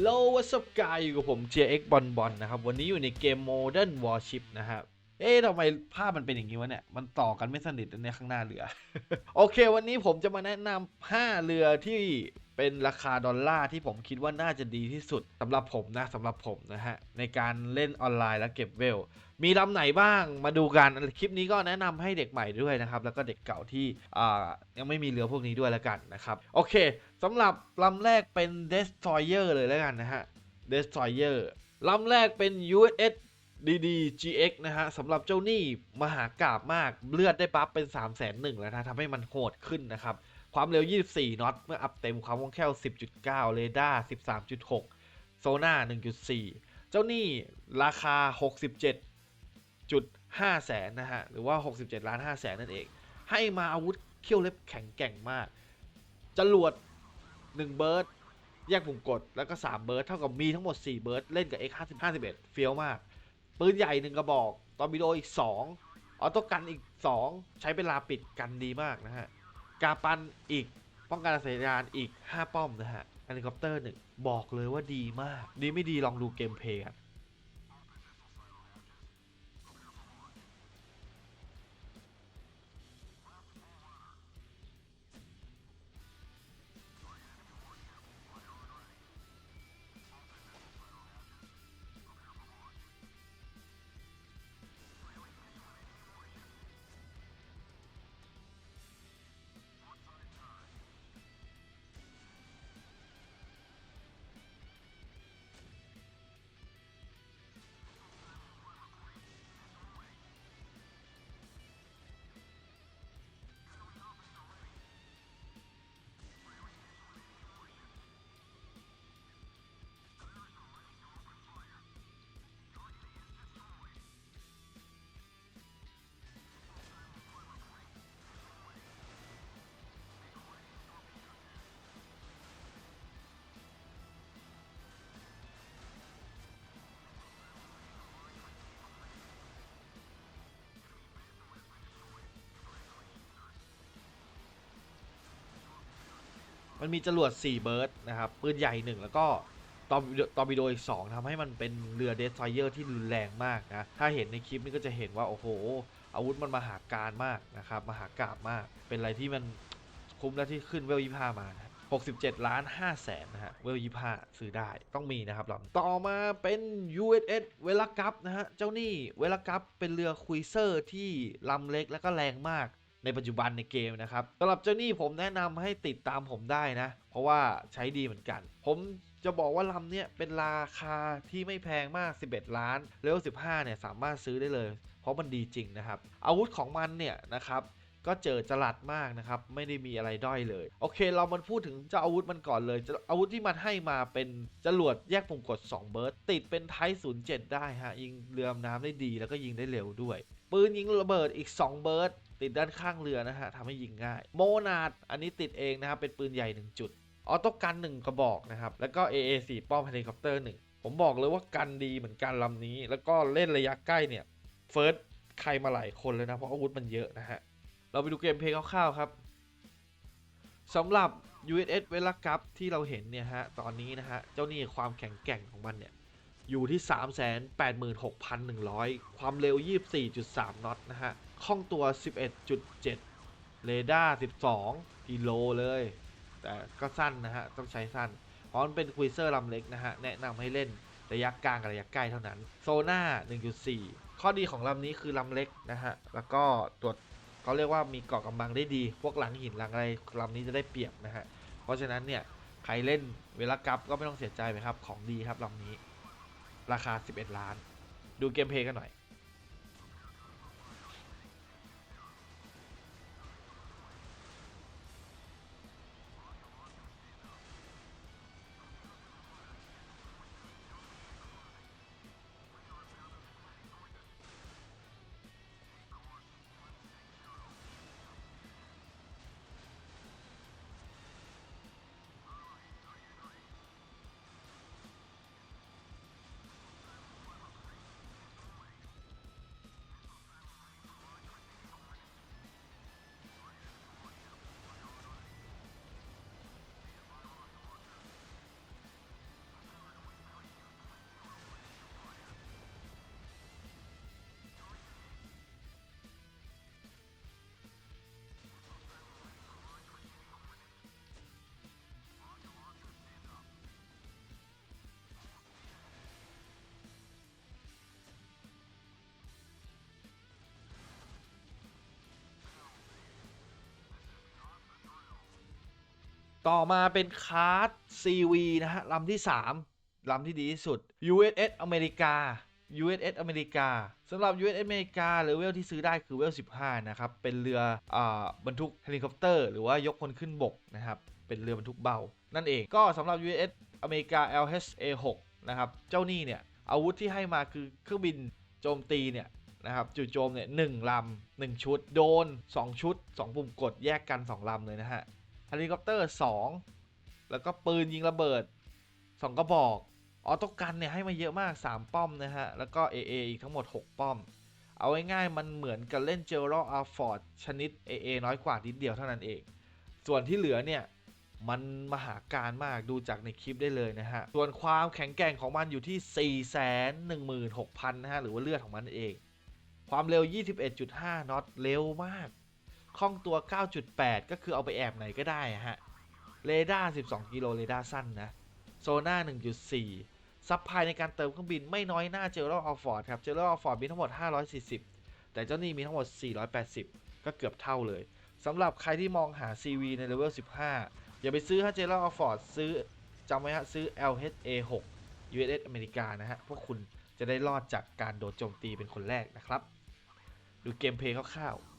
โลวัสกายอยู่กับผม JX บอลบอลนะครับ วันนี้อยู่ในเกม Modern Warship นะครับ เอ๊ะทำไมภาพมันเป็นอย่างนี้วะเนี่ย มันต่อกันไม่สนิทในข้างหน้าเรือ โอเค วันนี้ผมจะมาแนะนำ5เรือที่เป็นราคาดอลลาร์ที่ผมคิดว่าน่าจะดีที่สุดสำหรับผมนะสำหรับผมนะฮะ ในการเล่นออนไลน์และเก็บเวล มีลำไหนบ้างมาดูกัน คลิปนี้ก็แนะนำให้เด็กใหม่ด้วยนะครับ แล้วก็เด็กเก่าที่ยังไม่มีเรือพวกนี้ด้วยแล้วกันนะครับ โอเคสำหรับลำแรกเป็น Destroyer เลยแล้วกันนะฮะ Destroyer ลำแรกเป็น USS DD GX นะฮะสำหรับเจ้าหนี้มหากราบมากเลือดได้ปั๊บเป็น 3 0 0 0 0 0แล้วนะทำให้มันโหดขึ้นนะครับ ความเร็ว 24 น็อตเมื่ออัพเต็มความคล่องแคล่ว 10.9 เรดาร์ 13.6 โซน่า 1.4 เจ้าหนี้ราคา 67.5 แสนนะฮะ หรือว่า 67 ล้าน5แสนนั่นเอง ให้มาอาวุธเขี้ยวเล็บแข็งแกร่งมากจรวด 1 เบิร์ดแยกปุ่มกดแล้วก็ 3 เบิร์ดเท่ากับมีทั้งหมด 4 เบิร์ดเล่นกับ X551 เฟี้ยวมาก ปืนใหญ่หนึ่งกระบอกตอร์ปิโดอีก 2 ออโต้กันอีก 2 ใช้เวลาปิดกันดีมากนะฮะ กาปันอีก ป้องกันอากาศยานอีก 5 ป้อมนะฮะเฮลิคอปเตอร์หนึ่งบอกเลยว่าดีมาก ดีไม่ดีลองดูเกมเพลย์กัน มันมีจรวด4เบิร์ดนะครับปืนใหญ่1แล้วก็ตอร์ปิโดตอร์ปิโดอีก2ทำให้มันเป็นเรือเดส t ท o เยอร์ที่รุนแรงมากนะถ้าเห็นในคลิปนี้ก็จะเห็นว่าโอ้โห อาวุธมันมหาการมากนะครับมหากราบมาก เป็นอะไรที่มันคุ้มแล้วที่ขึ้นเวลยี่ห้ามานะ67 ล้าน5แสนนะฮะ เวลยี่ห้าซื้อได้ต้องมีนะครับลำต่อมาเป็น USS เวลกัปนะฮะ เจ้านี่เวลกัปเป็นเรือคุยเซอร์ที่ลำเล็กและก็แรงมาก ในปัจจุบันในเกมนะครับสำหรับเจ้านี่ผมแนะนำให้ติดตามผมได้นะ เพราะว่าใช้ดีเหมือนกัน ผมจะบอกว่าลำเนี้ยเป็นราคาที่ไม่แพงมาก 11 ล้านเลเวล15 เนี่ยสามารถซื้อได้เลย เพราะมันดีจริงนะครับ อาวุธของมันเนี่ยนะครับก็เจอจรัดมากนะครับ ไม่ได้มีอะไรด้อยเลย โอเค เรามันพูดถึงเจ้าอาวุธมันก่อนเลย อาวุธที่มันให้มาเป็นจรวดแยกปุ่มกด 2 เบิร์ดติดเป็นไท07 ได้ฮะ ยิงเรือดำน้ำได้ดีแล้วก็ยิงได้เร็วด้วย ปืนยิงระเบิดอีก 2 เบิร์ด ติดด้านข้างเรือนะฮะทำให้ยิงง่าย โมนาดอันนี้ติดเองนะครับเป็นปืนใหญ่ 1 จุด ออโต้กัน1กระบอกนะครับแล้วก็ AA 4 ป้อมเฮลิคอปเตอร์1ผมบอกเลยว่ากันดีเหมือนกันลำนี้ แล้วก็เล่นระยะใกล้เนี่ยเฟิร์สใครมาหลายคนเลยนะเพราะอาวุธมันเยอะนะฮะเราไปดูเกมเพลย์คร่าวๆครับสำหรับ USS เวลากัปที่เราเห็นเนี่ยฮะตอนนี้นะฮะเจ้านี่ความแข็งแกร่งของมันเนี่ยอยู่ที่ 386,100 ความเร็ว 24.3 น็อตนะฮะ คล่องตัว 11.7 เรดาร์ 12 กิโลเลย แต่ก็สั้นนะฮะ ต้องใช้สั้น เพราะมันเป็นควิเซอร์ลำเล็กนะฮะ แนะนำให้เล่นระยะกลางกับระยะใกล้เท่านั้น โซน่า 1.4 ข้อดีของลำนี้คือลำเล็กนะฮะ แล้วก็ตรวจเขาเรียกว่ามีเกาะกำบังได้ดี พวกหลังหินหลังอะไรลำนี้จะได้เปรียบนะฮะ เพราะฉะนั้นเนี่ย ใครเล่นเวลากับก็ไม่ต้องเสียใจไปครับ ของดีครับลำนี้ ราคา 11 ล้าน ดูเกมเพลย์กันหน่อย ต่อมาเป็นคาร์ด CV นะฮะลำที่ 3 ลำที่ดีที่สุด USS อเมริกา USS อเมริกาสำหรับ USS อเมริกาหรือเวลที่ซื้อได้คือเวล 15 นะครับ เป็นเรืออบรรทุกเฮลิคอปเตอร์ หรือว่ายกคนขึ้นบกนะครับ เป็นเรือบรรทุกเบา นั่นเองก็สำหรับ USS อเมริกา LHA 6 นะครับ เจ้านี่เนี่ย อาวุธที่ให้มาคือเครื่องบินโจมตีเนี่ยนะครับจู่โจมเนี่ยหนึ่งลำหนึ่งชุด โดน 2 ชุด 2 ปุ่มกดแยกกัน 2 ลำเลยนะฮะ เฮลิคอปเตอร์2แล้วก็ปืนยิงระเบิด 2 กระบอก ออโต้กันเนี่ยให้มาเยอะมาก 3 ป้อมนะฮะ แล้วก็ AA อีกทั้งหมด 6 ป้อม เอาง่ายๆมันเหมือนกับเล่นเจอร์อาร์ฟอร์ดชนิด AA น้อยกว่านิดเดียวเท่านั้นเอง ส่วนที่เหลือเนี่ยมันมหาการมากดูจากในคลิปได้เลยนะฮะ ส่วนความแข็งแกร่งของมันอยู่ที่ 416,000 นะฮะ หรือว่าเลือดของมันเอง ความเร็ว 21.5 น็อต เร็วมาก คล่องตัว 9.8 ก็คือเอาไปแอบไหนก็ได้ฮะ เรดาร์ 12 กิโลเรดาร์สั้นนะ โซน่า 1.4 ซับพลายในการเติมเครื่องบินไม่น้อยหน้าเจอร์ลอัลฟอร์ดครับ เจอร์ลอัลฟอร์ดมีทั้งหมด 540 แต่เจ้านี่มีทั้งหมด 480 ก็เกือบเท่าเลย สำหรับใครที่มองหา CV ในเลเวล 15 อย่าไปซื้อฮะเจอร์ลอัลฟอร์ดซื้อจำไว้ฮะซื้อ LHA 6 USS อเมริกานะฮะ พวกคุณจะได้รอดจากการโดนโจมตีเป็นคนแรกนะครับ ดูเกมเพลย์คร่าวๆ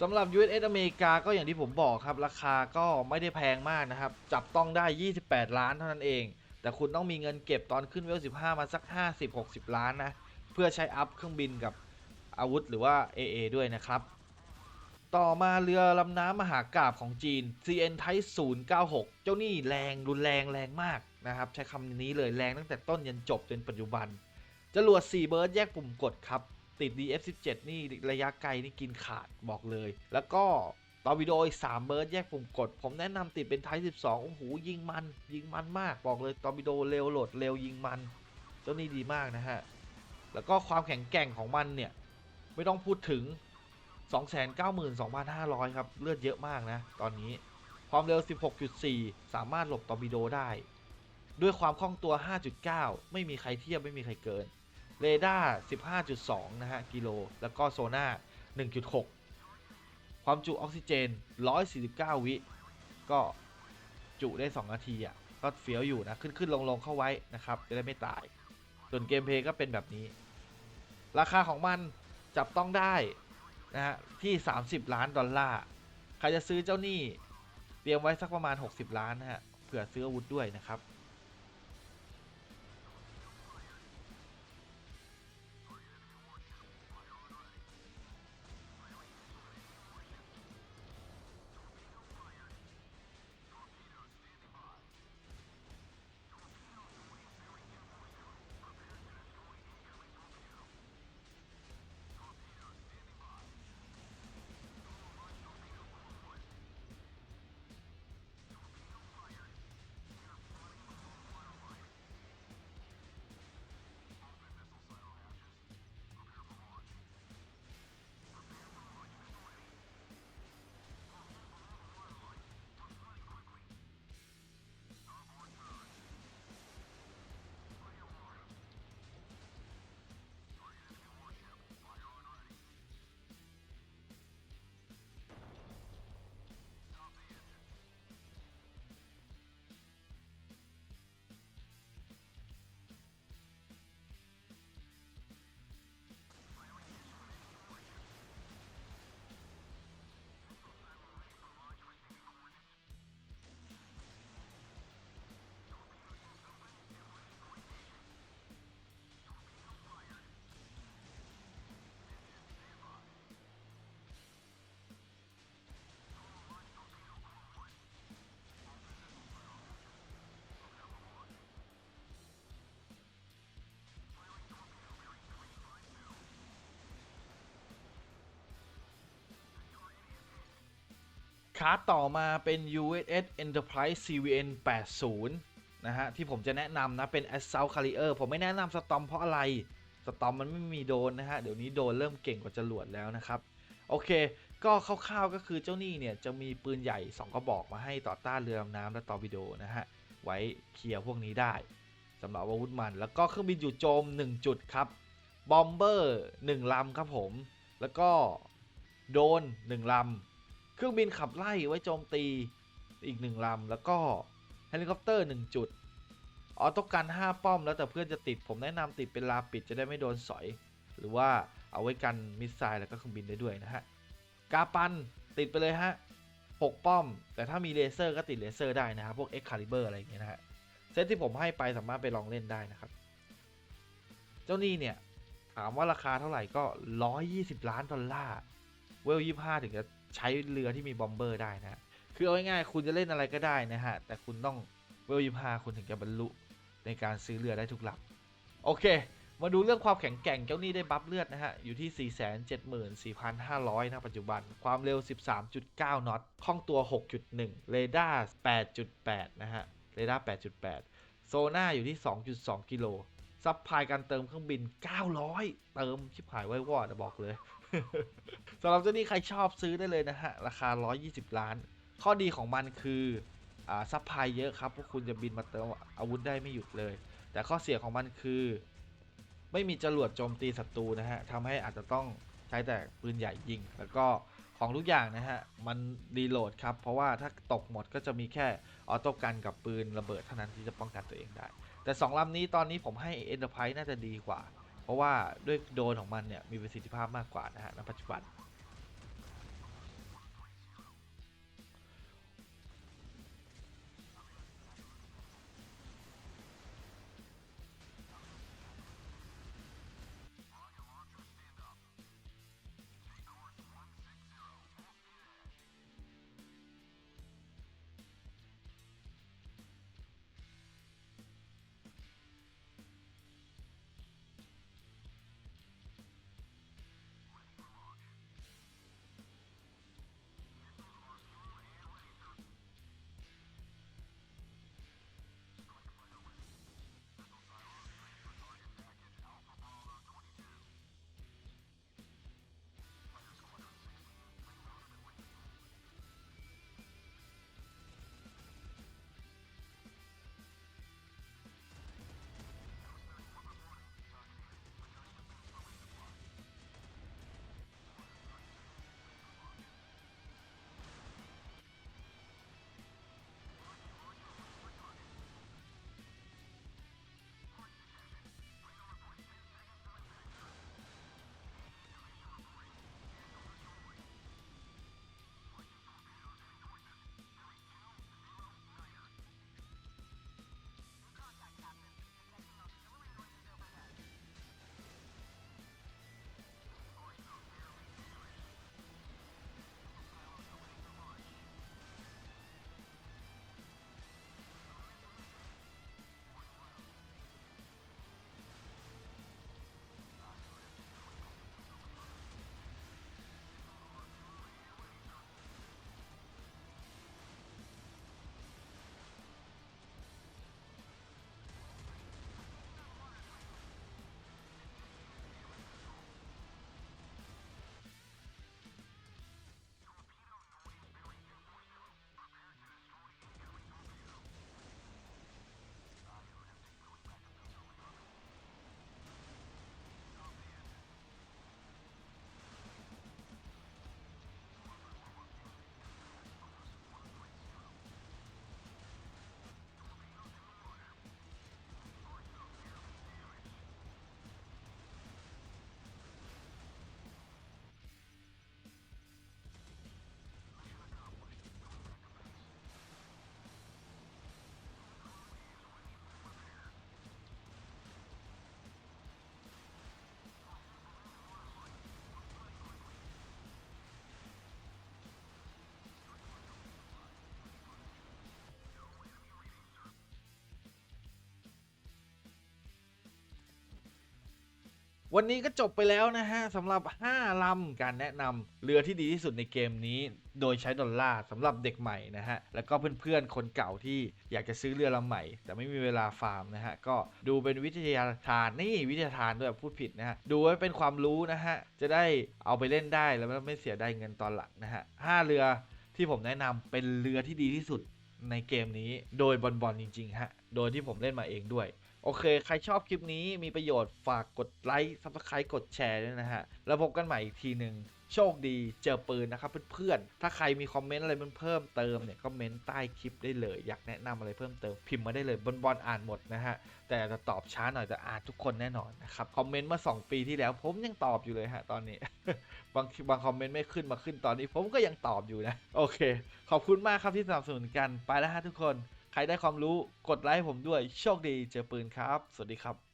สำหรับ USS อเมริกาก็อย่างที่ผมบอกครับ ราคาก็ไม่ได้แพงมากนะครับ จับต้องได้ 28 ล้านเท่านั้นเอง แต่คุณต้องมีเงินเก็บตอนขึ้นเวล 15 มาสัก 50-60 ล้านนะ เพื่อใช้อัพเครื่องบินกับอาวุธหรือว่า AA ด้วยนะครับ ต่อมาเรือลำน้ำมหากราบของจีน CN Type 096 เจ้านี่แรงรุนแรงแรงมากนะครับ ใช้คำนี้เลยแรงตั้งแต่ต้นยันจบจนปัจจุบันจรวด4เบิร์ดแยกปุ่มกดครับ ติด DF17 นี่ระยะไกลนี่กินขาดบอกเลย แล้วก็ตอวิดโออีก3เบิร์ดแยกปุ่มกด ผมแนะนำติดเป็นไทป์12 โอ้โห ยิงมัน ยิงมันมาก บอกเลยตอร์ปิโดเร็วโหลดเร็วยิงมัน เจ้านี่ดีมากนะฮะ แล้วก็ความแข็งแกร่งของมันเนี่ย ไม่ต้องพูดถึง 292,500 ครับ เลือดเยอะมากนะ ตอนนี้ ความเร็ว 16.4 สามารถหลบตอร์ปิโดได้ ด้วยความคล่องตัว 5.9 ไม่มีใครเทียบไม่มีใครเกิน เรดาร์ 15.2 นะฮะ กิโล แล้วก็โซน่า 1.6 ความจุออกซิเจน 149 วิ ก็จุได้ 2 นาทีอะ ก็เฟี้ยวอยู่นะ ขึ้นขึ้นลงลงเข้าไว้นะครับ จะได้ไม่ตาย ส่วนเกมเพลย์ก็เป็นแบบนี้ ราคาของมันจับต้องได้นะฮะ ที่ 30 ล้านดอลลาร์ ใครจะซื้อเจ้าหนี้เตรียมไว้สักประมาณ 60 ล้านนะฮะ เผื่อซื้ออาวุธด้วยนะครับ คาร์ดต่อมาเป็น USS Enterprise CVN 80นะฮะ ที่ผมจะแนะนำนะ เป็น Assault Carrier ผมไม่แนะนำสตอมเพราะอะไร สตอมมันไม่มีโดนนะฮะ เดี๋ยวนี้โดนเริ่มเก่งกว่าจรวดแล้วนะครับ โอเค ก็คร่าวๆก็คือเจ้านี่เนี่ย จะมีปืนใหญ่ 2 กระบอกมาให้ต่อต้านเรือดำน้ำและตอร์ปิโดนะฮะ ไว้เคลียร์พวกนี้ได้สำหรับอาวุธมัน แล้วก็เครื่องบินจู่โจม 1 จุดครับ บอมเบอร์ 1ลำครับผม แล้วก็โดน 1ลำ เครื่องบินขับไล่ไว้โจมตีอีก1ลำ แล้วก็เฮลิคอปเตอร์ 1 จุดออโต้กัน5ป้อมแล้วแต่เพื่อนจะติดผมแนะนำติดเป็นลาปิดจะได้ไม่โดนสอย หรือว่าเอาไว้กันมิสไซล์แล้วก็เครื่องบินได้ด้วยนะฮะกาปันติดไปเลยฮะ6ป้อม แต่ถ้ามีเลเซอร์ก็ติดเลเซอร์ได้นะครับพวก X Caliber อะไรอย่างเงี้ยนะฮะเซตที่ผมให้ไปสามารถไปลองเล่นได้นะครับ เจ้านี่เนี่ยถามว่าราคาเท่าไหร่ก็ 120 ล้านดอลลาร์เวล25 ถึงจะ ใช้เรือที่มีบอมเบอร์ได้นะฮะคือเอาง่ายๆคุณจะเล่นอะไรก็ได้นะฮะ แต่คุณต้องเวล25คุณถึงจะบรรลุในการซื้อเรือได้ทุกลำโอเค มาดูเรื่องความแข็งแกร่งเจ้านี่ได้บัฟเลือดนะฮะ อยู่ที่ 474,500 นะปัจจุบัน ความเร็ว 13.9 น็อตคล่องตัว 6.1 เรดาร์ 8.8 นะฮะ เรดาร์ 8.8 โซน่าอยู่ที่ 2.2 กิโลซับพลายการเติมเครื่องบิน 900 เติมชิบหายไว้วอดบอกเลย สำหรับเจ้านี้ใครชอบซื้อได้เลยนะฮะ ราคา 120 ล้าน ข้อดีของมันคืออ่าซับพลายเยอะครับพวกคุณจะบินมาเติมอาวุธได้ไม่หยุดเลย แต่ข้อเสียของมันคือ ไม่มีจรวดโจมตีศัตรูนะฮะทำให้อาจจะต้องใช้แต่ปืนใหญ่ยิง แล้วก็ของทุกอย่างนะฮะ มันรีโหลดครับ เพราะว่าถ้าตกหมดก็จะมีแค่ออโต้กันกับปืนระเบิดเท่านั้นที่จะป้องกันตัวเองได้ แต่ 2ลำนี้ตอนนี้ผมให้ Enterprise น่าจะดีกว่า เพราะว่าด้วยโดนของมันเนี่ยมีประสิทธิภาพมากกว่านะฮะณปัจจุบัน วันนี้ก็จบไปแล้วนะฮะสำหรับ 5ลำการแนะนำเรือที่ดีที่สุดในเกมนี้ โดยใช้ดอลลาร์สำหรับเด็กใหม่นะฮะ แล้วก็เพื่อนๆ คนเก่าที่อยากจะซื้อเรือลำใหม่ แต่ไม่มีเวลาฟาร์มนะฮะ ก็ดูเป็นวิทยาทานนี่วิทยาทานด้วยพูดผิดนะฮะ ดูไว้เป็นความรู้นะฮะ จะได้เอาไปเล่นได้แล้วไม่เสียได้เงินตอนหลังนะฮะห้าเรือที่ผมแนะนำเป็นเรือที่ดีที่สุดในเกมนี้ โดยบอลบอลจริงๆฮะโดยที่ผมเล่นมาเองด้วย โอเค ใครชอบคลิปนี้มีประโยชน์ฝากกดไลค์ซับสไครต์กดแชร์ด้วยนะฮะ แล้วพบกันใหม่อีกทีหนึ่งโชคดีเจอปืนนะครับเพื่อนๆ ถ้าใครมีคอมเมนต์อะไรมันเพิ่มเติมเนี่ยก็เมนต์ใต้คลิปได้เลย อยากแนะนำอะไรเพิ่มเติมพิมพ์มาได้เลยบอลบอลอ่านหมดนะฮะ แต่จะตอบช้าหน่อยแต่อ่านทุกคนแน่นอนนะครับ คอมเมนต์มา 2 ปีที่แล้วผมยังตอบอยู่เลยฮะตอนนี้ บางบางคอมเมนต์ไม่ขึ้นมาขึ้นตอนนี้ ผมก็ยังตอบอยู่นะ โอเค ขอบคุณมากครับที่สนับสนุนกันไปแล้วฮะทุกคน ใครได้ความรู้กดไลค์ให้ผมด้วย โชคดีเจอปืนครับ สวัสดีครับ